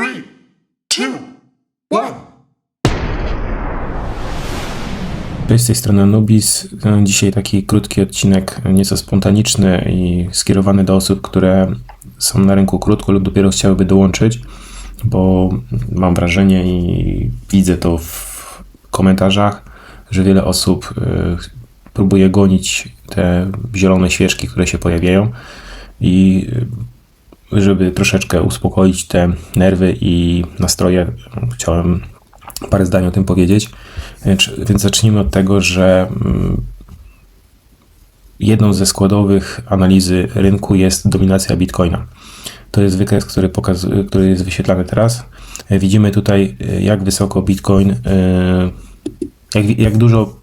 Three, two, one. Cześć, z tej strony Nubis. E, Dzisiaj taki krótki odcinek, e, nieco spontaniczny i skierowany do osób, które są na rynku krótko lub dopiero chciałyby dołączyć, bo mam wrażenie i widzę to w komentarzach, że wiele osób e, próbuje gonić te zielone świeczki, które się pojawiają i żeby troszeczkę uspokoić te nerwy i nastroje, chciałem parę zdań o tym powiedzieć. Więc zacznijmy od tego, że mm, jedną ze składowych analizy rynku jest dominacja Bitcoina. To jest wykres, który, pokazuje, który jest wyświetlany teraz. Widzimy tutaj, e, jak wysoko Bitcoin, e, jak, jak, dużo,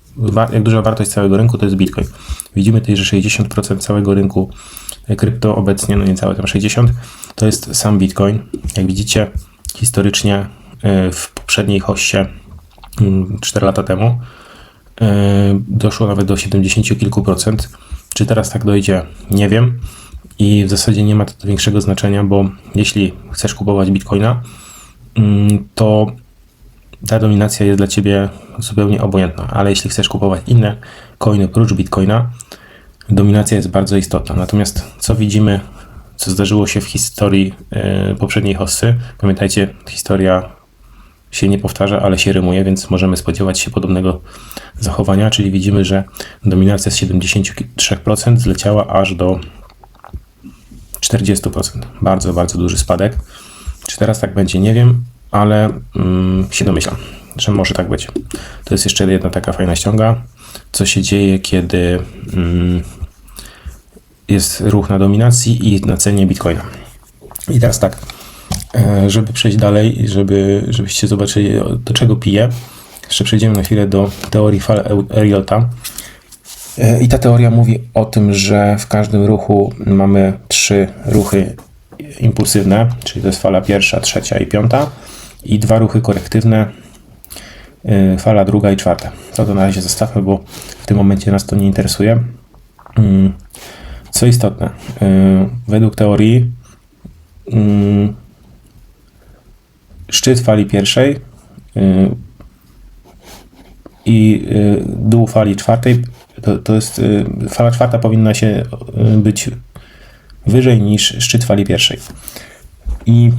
jak duża wartość całego rynku to jest Bitcoin. Widzimy tutaj, że 60% całego rynku krypto obecnie, no nie całe, tam 60, to jest sam Bitcoin. Jak widzicie, historycznie e, w poprzedniej hoście 4 lata temu e, doszło nawet do 70 kilku procent. Czy teraz tak dojdzie? Nie wiem. I w zasadzie nie ma to większego znaczenia, bo jeśli chcesz kupować bitcoina, mm, to ta dominacja jest dla ciebie zupełnie obojętna. Ale jeśli chcesz kupować inne coiny prócz bitcoina, dominacja jest bardzo istotna. Natomiast co widzimy, co zdarzyło się w historii e, poprzedniej hossy? Pamiętajcie, historia się nie powtarza, ale się rymuje, więc możemy spodziewać się podobnego zachowania, czyli widzimy, że dominacja z 73% zleciała aż do 40%. Bardzo, bardzo duży spadek. Czy teraz tak będzie, nie wiem, ale mm, się domyślam, że może tak być. To jest jeszcze jedna taka fajna ściąga. Co się dzieje, kiedy mm, jest ruch na dominacji i na cenie bitcoina. I teraz tak, E, żeby przejść dalej, żeby, żebyście zobaczyli do czego piję, jeszcze przejdziemy na chwilę do teorii fal Eliota. E, I ta teoria mówi o tym, że w każdym ruchu mamy trzy ruchy impulsywne, czyli to jest fala pierwsza, trzecia i piąta, i dwa ruchy korektywne, e, fala druga i czwarta. To to na razie zostawmy, bo w tym momencie nas to nie interesuje. Co istotne, według teorii mm, szczyt fali pierwszej y, i y, dół fali czwartej, to, to jest y, fala czwarta powinna się być wyżej niż szczyt fali pierwszej. I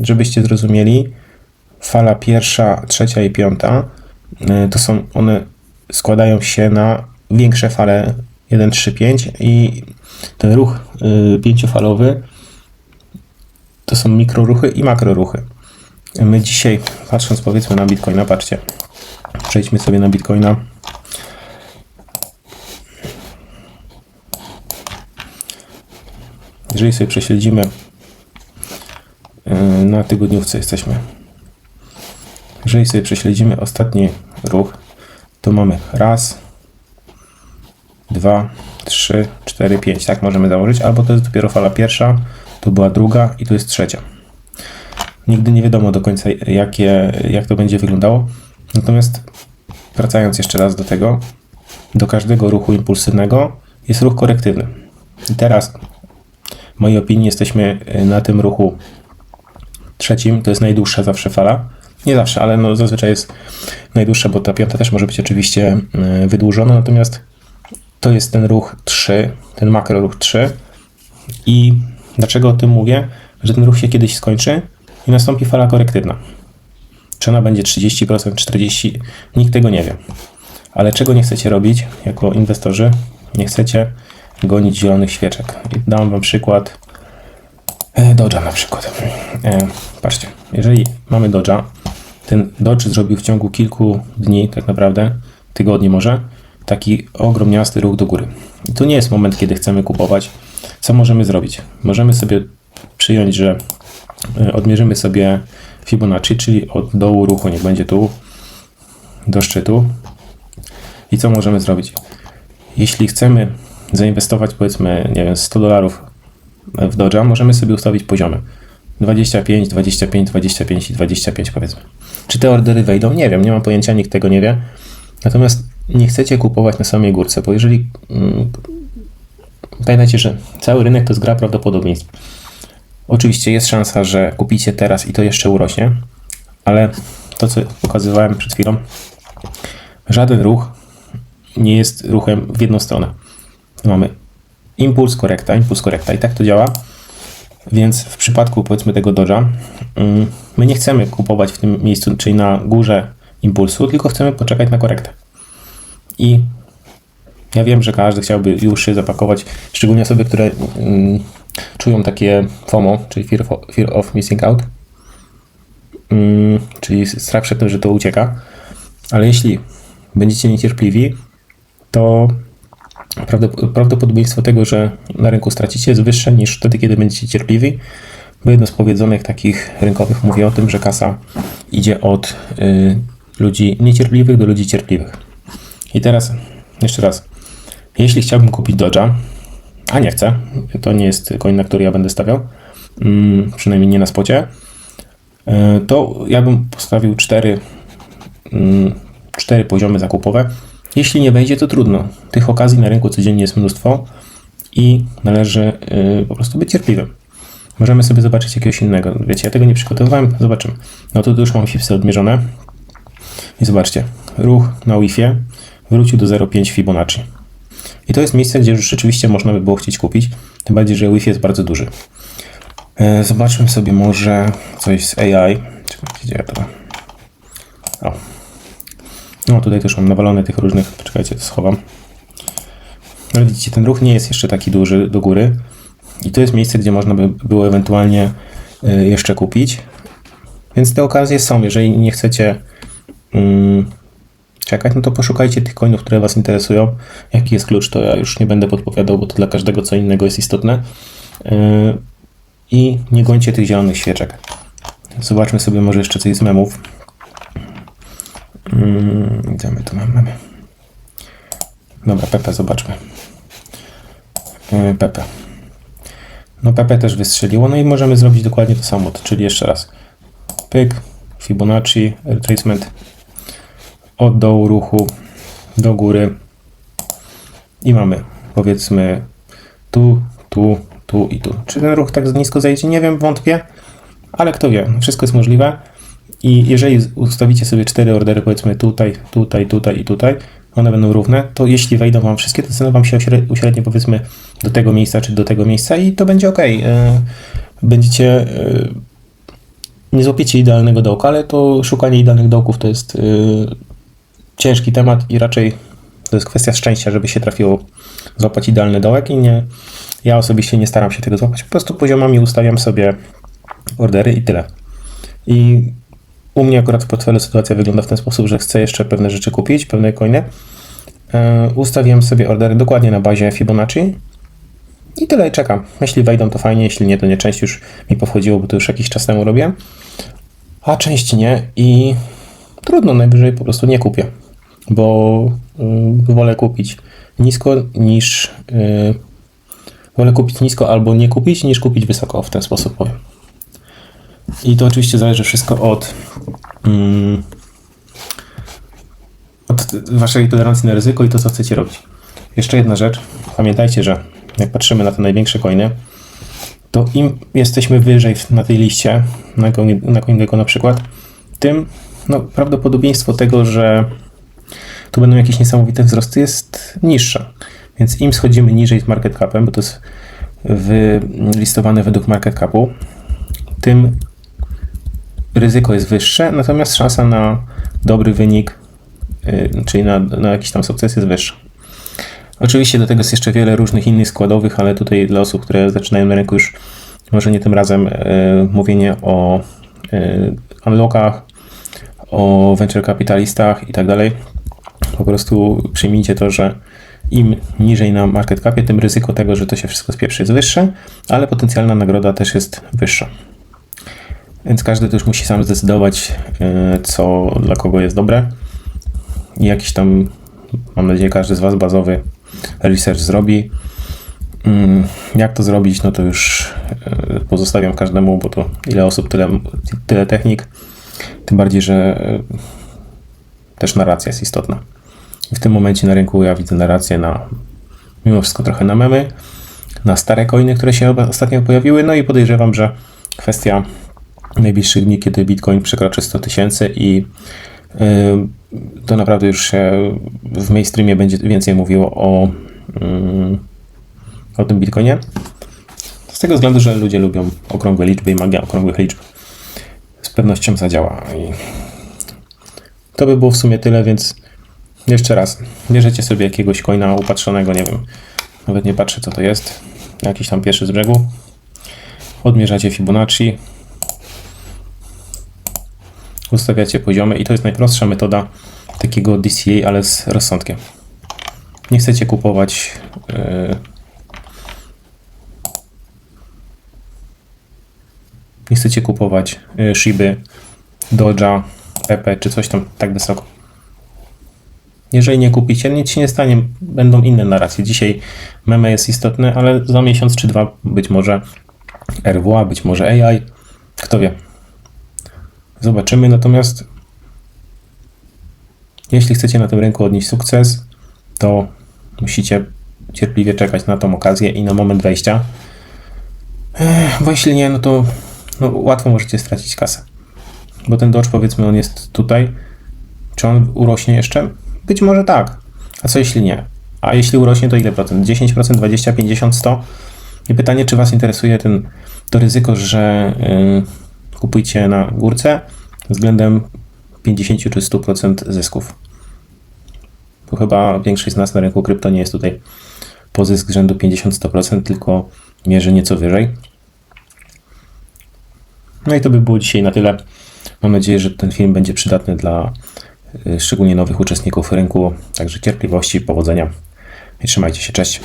żebyście zrozumieli, fala pierwsza, trzecia i piąta to są one składają się na większe fale 1, 3, 5 i ten ruch pięciofalowy to są mikroruchy i makroruchy. My dzisiaj, patrząc powiedzmy na Bitcoina, patrzcie, przejdźmy sobie na Bitcoina. Jeżeli sobie prześledzimy yy, na tygodniówce jesteśmy. Jeżeli sobie prześledzimy ostatni ruch, to mamy raz, dwa, trzy, cztery, pięć. Tak możemy założyć, albo to jest dopiero fala pierwsza, to była druga i tu jest trzecia. Nigdy nie wiadomo do końca, jakie, jak to będzie wyglądało. Natomiast wracając jeszcze raz do tego, do każdego ruchu impulsywnego jest ruch korektywny. I teraz, w mojej opinii, jesteśmy na tym ruchu trzecim. To jest najdłuższa zawsze fala. Nie zawsze, ale no zazwyczaj jest najdłuższa, bo ta piąta też może być oczywiście e, wydłużona. Natomiast to jest ten ruch 3, ten makro ruch 3 i Dlaczego o tym mówię? Że ten ruch się kiedyś skończy i nastąpi fala korektywna. Czy ona będzie 30%, 40%, nikt tego nie wie. Ale czego nie chcecie robić jako inwestorzy? Nie chcecie gonić zielonych świeczek. I dam Wam przykład e, Dodge'a na przykład. E, patrzcie, jeżeli mamy Dodge'a, ten Dodge zrobił w ciągu kilku dni, tak naprawdę, tygodni może, taki ogromniasty ruch do góry. I to nie jest moment, kiedy chcemy kupować co możemy zrobić? Możemy sobie przyjąć, że e, odmierzymy sobie Fibonacci, czyli od dołu ruchu, niech będzie tu, do szczytu. I co możemy zrobić? Jeśli chcemy zainwestować powiedzmy, nie wiem, 100 dolarów w Dodge'a, możemy sobie ustawić poziomy. 25, 25, 25 i 25 powiedzmy. Czy te ordery wejdą? Nie wiem, nie mam pojęcia, nikt tego nie wie. Natomiast nie chcecie kupować na samej górce, bo jeżeli mm, Pamiętajcie, że cały rynek to jest gra prawdopodobieństw. Oczywiście jest szansa, że kupicie teraz i to jeszcze urośnie, ale to, co pokazywałem przed chwilą, żaden ruch nie jest ruchem w jedną stronę. Mamy impuls, korekta, impuls, korekta i tak to działa. Więc w przypadku powiedzmy tego Dodge'a, mm, my nie chcemy kupować w tym miejscu, czyli na górze impulsu, tylko chcemy poczekać na korektę. I ja wiem, że każdy chciałby już się zapakować, szczególnie osoby, które mm, czują takie FOMO, czyli fear of, fear of missing out, mm, czyli strach przed tym, że to ucieka. Ale jeśli będziecie niecierpliwi, to prawdop- prawdopodobieństwo tego, że na rynku stracicie jest wyższe niż wtedy, kiedy będziecie cierpliwi, bo jedno z powiedzonych takich rynkowych mówi o tym, że kasa idzie od y, ludzi niecierpliwych do ludzi cierpliwych. I teraz jeszcze raz, jeśli chciałbym kupić Dodge'a, a nie chcę, to nie jest coin, na który ja będę stawiał, mm, przynajmniej nie na spocie, y, to ja bym postawił cztery, mm, cztery poziomy zakupowe. Jeśli nie wejdzie, to trudno. Tych okazji na rynku codziennie jest mnóstwo i należy y, po prostu być cierpliwym. Możemy sobie zobaczyć jakiegoś innego. Wiecie, ja tego nie przygotowywałem, zobaczymy. No to już mam fipsy odmierzone. I zobaczcie, ruch na Wi-Fi wrócił do 0,5 Fibonacci. I to jest miejsce, gdzie już rzeczywiście można by było chcieć kupić, tym bardziej, że Wi-Fi jest bardzo duży. E, Zobaczmy sobie może coś z AI. Czekajcie, gdzie ja to... O. No tutaj też mam nawalone tych różnych, poczekajcie, to schowam. Ale widzicie, ten ruch nie jest jeszcze taki duży do góry. I to jest miejsce, gdzie można by było ewentualnie y, jeszcze kupić. Więc te okazje są. Jeżeli nie chcecie mm, czekać, no to poszukajcie tych coinów, które Was interesują. Jaki jest klucz, to ja już nie będę podpowiadał, bo to dla każdego co innego jest istotne. Y, I nie gońcie tych zielonych świeczek. Zobaczmy sobie może jeszcze coś z memów. Mm, Gdzie my tu mamy? Dobra, Pepe, zobaczmy. Y, Pepe. No Pepe też wystrzeliło, no i możemy zrobić dokładnie to samo, czyli jeszcze raz. Pyk, Fibonacci, retracement od dołu ruchu do góry i mamy powiedzmy tu, tu, tu i tu. Czy ten ruch tak nisko zejdzie? Nie wiem, wątpię, ale kto wie, wszystko jest możliwe. I jeżeli ustawicie sobie cztery ordery, powiedzmy tutaj, tutaj, tutaj i tutaj, one będą równe, to jeśli wejdą Wam wszystkie, to cena Wam się uśre- uśrednie powiedzmy do tego miejsca czy do tego miejsca i to będzie ok. Będziecie, e, nie złapiecie idealnego dołka, ale to szukanie idealnych dołków to jest e, ciężki temat i raczej to jest kwestia szczęścia, żeby się trafiło złapać idealny dołek i nie, ja osobiście nie staram się tego złapać, po prostu poziomami ustawiam sobie ordery i tyle. I u mnie akurat w portfelu sytuacja wygląda w ten sposób, że chcę jeszcze pewne rzeczy kupić, pewne coiny. E, Ustawiłem sobie ordery dokładnie na bazie Fibonacci i tyle i czekam. Jeśli wejdą to fajnie, jeśli nie to nie. Część już mi powchodziło, bo to już jakiś czas temu robiłem, a część nie i trudno, najwyżej po prostu nie kupię, bo y, wolę kupić nisko niż y, wolę kupić nisko albo nie kupić niż kupić wysoko, w ten sposób powiem. I to oczywiście zależy wszystko od, mm, od waszej tolerancji na ryzyko i to, co chcecie robić. Jeszcze jedna rzecz. Pamiętajcie, że jak patrzymy na te największe coiny, to im jesteśmy wyżej na tej liście, na, coin, na CoinGecko na przykład, tym no, prawdopodobieństwo tego, że tu będą jakieś niesamowite wzrosty jest niższe. Więc im schodzimy niżej z market capem, bo to jest wylistowane według market capu, tym ryzyko jest wyższe, natomiast szansa na dobry wynik, y, czyli na, na jakiś tam sukces jest wyższa. Oczywiście do tego jest jeszcze wiele różnych innych składowych, ale tutaj dla osób, które zaczynają na rynku już może nie tym razem y, mówienie o y, unlockach, o venture kapitalistach i tak dalej. Po prostu przyjmijcie to, że im niżej na market capie, tym ryzyko tego, że to się wszystko spieprzy jest wyższe, ale potencjalna nagroda też jest wyższa. Więc każdy też musi sam zdecydować, e, co dla kogo jest dobre. I jakiś tam, mam nadzieję, każdy z Was bazowy research zrobi. Mm, Jak to zrobić, no to już e, pozostawiam każdemu, bo to ile osób, tyle, tyle technik. Tym bardziej, że e, też narracja jest istotna. W tym momencie na rynku ja widzę narrację na, mimo wszystko trochę na memy, na stare coiny, które się ostatnio pojawiły. No i podejrzewam, że kwestia najbliższych dni, kiedy Bitcoin przekroczy 100 tysięcy i y, to naprawdę już się w mainstreamie będzie więcej mówiło o, mm, o tym Bitcoinie. Z tego względu, że ludzie lubią okrągłe liczby i magia okrągłych liczb z pewnością zadziała. I to by było w sumie tyle, więc jeszcze raz, bierzecie sobie jakiegoś coina upatrzonego, nie wiem, nawet nie patrzę co to jest, jakiś tam pierwszy z brzegu, odmierzacie Fibonacci, ustawiacie poziomy i to jest najprostsza metoda takiego DCA, ale z rozsądkiem. Nie chcecie kupować yy, nie chcecie kupować y, Shiby, Doja, Pepe czy coś tam tak wysoko. Jeżeli nie kupicie, nic się nie stanie, będą inne narracje. Dzisiaj meme jest istotne, ale za miesiąc czy dwa być może RWA, być może AI, kto wie. Zobaczymy, natomiast jeśli chcecie na tym rynku odnieść sukces, to musicie cierpliwie czekać na tą okazję i na moment wejścia. Bo jeśli nie, no to no, łatwo możecie stracić kasę. Bo ten Dodge, powiedzmy, on jest tutaj. Czy on urośnie jeszcze? Być może tak. A co jeśli nie? A jeśli urośnie, to ile procent? 10%, 20, 50, 100? I pytanie, czy Was interesuje ten, to ryzyko, że yy, kupujcie na górce względem 50 czy 100% zysków? Bo chyba większość z nas na rynku krypto nie jest tutaj po zysk rzędu 50-100%, tylko mierzy nieco wyżej. No i to by było dzisiaj na tyle. Mam nadzieję, że ten film będzie przydatny dla szczególnie nowych uczestników rynku. Także cierpliwości, powodzenia i trzymajcie się. Cześć.